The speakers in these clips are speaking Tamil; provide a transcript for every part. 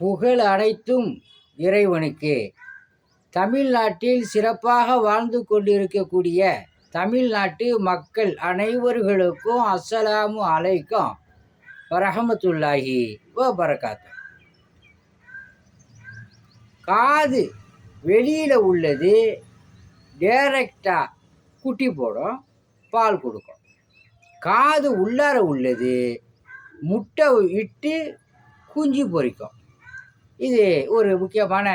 புகழ் அனைத்தும் இறைவனுக்கு. தமிழ்நாட்டில் சிறப்பாக வாழ்ந்து கொண்டிருக்கக்கூடிய தமிழ்நாட்டு மக்கள் அனைவர்களுக்கும் அஸ்ஸலாமு அலைக்கும் ரஹமத்துல்லாஹி ஓ பரகாத்து காது வெளியில் உள்ளது டேரக்டாக குட்டி போடும் பால் கொடுக்கும். காது உள்ளார உள்ளது முட்டை இட்டு குஞ்சு பொரிக்கும். இது ஒரு முக்கியமான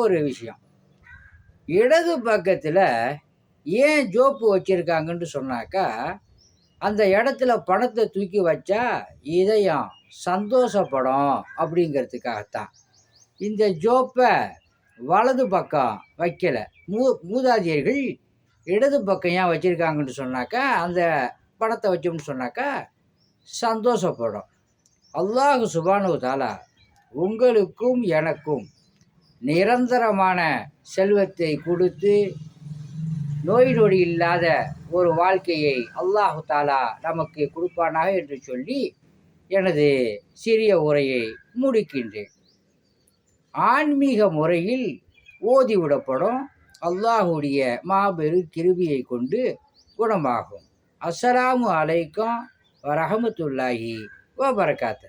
ஒரு விஷயம். இடது பக்கத்தில் ஏன் ஜோப்பு வச்சுருக்காங்கன்னு சொன்னாக்கா அந்த இடத்துல பணத்தை தூக்கி வச்சா இதயம் சந்தோஷப்படும் அப்படிங்கிறதுக்காகத்தான். இந்த ஜோப்பை வலது பக்கம் வைக்கலை. மூ மூதாதியர்கள் இடது பக்கம் ஏன் வச்சுருக்காங்கன்னு சொன்னாக்கா அந்த பணத்தை வச்சோம்னு சொன்னாக்கா சந்தோஷப்படும். அல்லாஹு சுபானு தாலா உங்களுக்கும் எனக்கும் நிரந்தரமான செல்வத்தை கொடுத்து நோய் நொடி இல்லாத ஒரு வாழ்க்கையை அல்லாஹு தாலா நமக்கு கொடுப்பானாக என்று சொல்லி எனது சிறிய உரையை முடிக்கின்றேன். ஆன்மீக முறையில் ஓதிவிடப்படும் அல்லாஹுடைய மாபெரு கிருபியை கொண்டு குணமாகும். அஸ்ஸலாமு அலைக்கும் வரஹமத்துல்லாஹி வபரகாத்து.